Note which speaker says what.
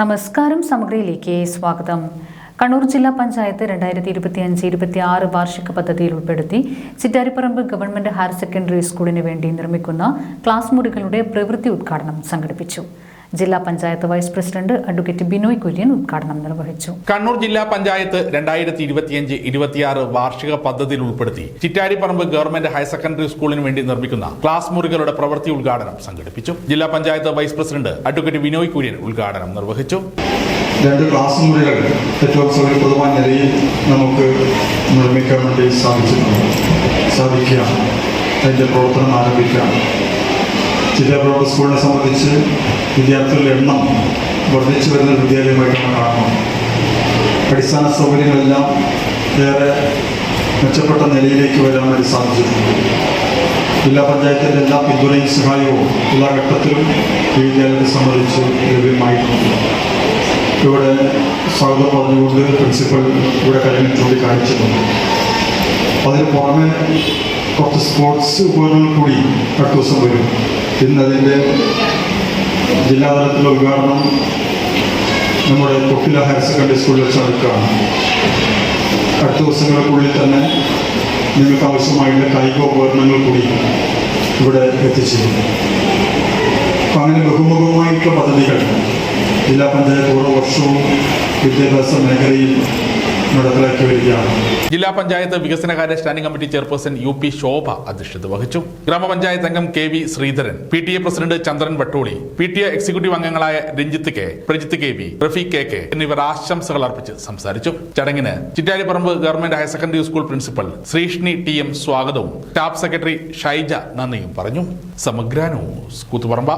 Speaker 1: നമസ്കാരം സമഗ്രയിലേക്ക് സ്വാഗതം. കണ്ണൂർ ജില്ലാ പഞ്ചായത്ത് രണ്ടായിരത്തി ഇരുപത്തി അഞ്ച് ഇരുപത്തി ആറ് വാർഷിക പദ്ധതിയിൽ ഉൾപ്പെടുത്തി ചിറ്റാരിപ്പറമ്പ് ഗവൺമെന്റ് ഹയർ സെക്കൻഡറി സ്കൂളിന് വേണ്ടി നിർമ്മിക്കുന്ന ക്ലാസ് മുറികളുടെ പ്രവൃത്തി ഉദ്ഘാടനം സംഘടിപ്പിച്ചു. ജില്ലാ panchayat vice president advocate Binoy Kurian ഉദ്ഘാടനം നിർവഹിച്ചു.
Speaker 2: കണ്ണൂർ ജില്ലാ പഞ്ചായത്ത് രണ്ടായിരത്തി ഇരുപത്തിയഞ്ച് ഇരുപത്തിയാറ് വാർഷിക പദ്ധതിയിൽ ഉൾപ്പെടുത്തി ചിറ്റാരിപ്പറമ്പ് ഗവൺമെന്റ് ഹയർ സെക്കൻഡറി സ്കൂളിന് വേണ്ടി നിർമ്മിക്കുന്ന ക്ലാസ് മുറികളുടെ പ്രവൃത്തി ഉദ്ഘാടനം സംഘടിപ്പിച്ചു. ജില്ലാ panchayat vice president advocate Binoy Kurian ഉദ്ഘാടനം നിർവഹിച്ചു.
Speaker 3: രണ്ട് ക്ലാസ് മുറികൾ ഏറ്റവും സൗകര്യപ്രദമായ നിലയിൽ നമുക്ക് നിർമ്മിക്കാൻ വേണ്ടി സാധിച്ചിട്ടുണ്ട്. സാധിക്കുക അതിന്റെ പ്രവർത്തനം ആരംഭിക്കാം ചിറ്റാപ്രോഡ് സ്കൂളിനെ സംബന്ധിച്ച് വിദ്യാർത്ഥികളുടെ എണ്ണം വർദ്ധിച്ചു വരുന്ന ഒരു വിദ്യാലയമായിട്ടാണ് കാണുന്നത് അടിസ്ഥാന സൗകര്യങ്ങളെല്ലാം ഏറെ മെച്ചപ്പെട്ട നിലയിലേക്ക് വരാൻ വേണ്ടി സാധിച്ചിട്ടുണ്ട്. ജില്ലാ പഞ്ചായത്തിന്റെ എല്ലാ പിന്തുണയും സഹായവും എല്ലാ ഘട്ടത്തിലും ഈ വിദ്യാലയത്തെ സംബന്ധിച്ച് ലഭ്യമായിട്ടുണ്ട്. ഇവിടെ സ്വാഗതം പറഞ്ഞുകൊണ്ട് പ്രിൻസിപ്പൽ ഇവിടെ കഴിഞ്ഞ ചൂണ്ടിക്കാണിച്ചിട്ടുണ്ട്. അതിന് പുറമെ കുറച്ച് സ്പോർട്സ് ഉപകരണങ്ങൾ കൂടി അടുത്ത ദിവസം വരും. ഇന്ന് ജില്ലാതലത്തിലെ ഉദ്ഘാടനം നമ്മുടെ കൊക്കില ഹയർ സെക്കൻഡറി സ്കൂളിൽ വെച്ച് നടക്കുകയാണ് അടുത്ത ദിവസങ്ങൾക്കുള്ളിൽ തന്നെ നിങ്ങൾക്ക് ആവശ്യമായിട്ടുള്ള കായിക ഉപകരണങ്ങൾ കൂടി ഇവിടെ എത്തിച്ചിരുന്നു അപ്പം അങ്ങനെ ബഹുമുഖമായിട്ടുള്ള പദ്ധതികൾ ജില്ലാ പഞ്ചായത്ത് ഓരോ വർഷവും വിദ്യാഭ്യാസ മേഖലയിൽ
Speaker 2: ജില്ലാ പഞ്ചായത്ത് വികസനകാര്യ standing committee chairperson U P Shobha അധ്യക്ഷത വഹിച്ചു. ഗ്രാമപഞ്ചായത്ത് അംഗം K V Sreedharan P T A president Chandran Vattoli P T A executive അംഗങ്ങളായ Ranjith K Prajith K V Rafeeq K K എന്നിവർ ആശംസകൾ അർപ്പിച്ച് സംസാരിച്ചു. ചടങ്ങിന് Chittariparamba government higher secondary school principal Sreeshni T M സ്വാഗതവും സ്റ്റാഫ് സെക്രട്ടറി ഷൈജ നന്ദിയും പറഞ്ഞു. സമഗ്ര ന്യൂസ് കൂത്തുപറമ്പ.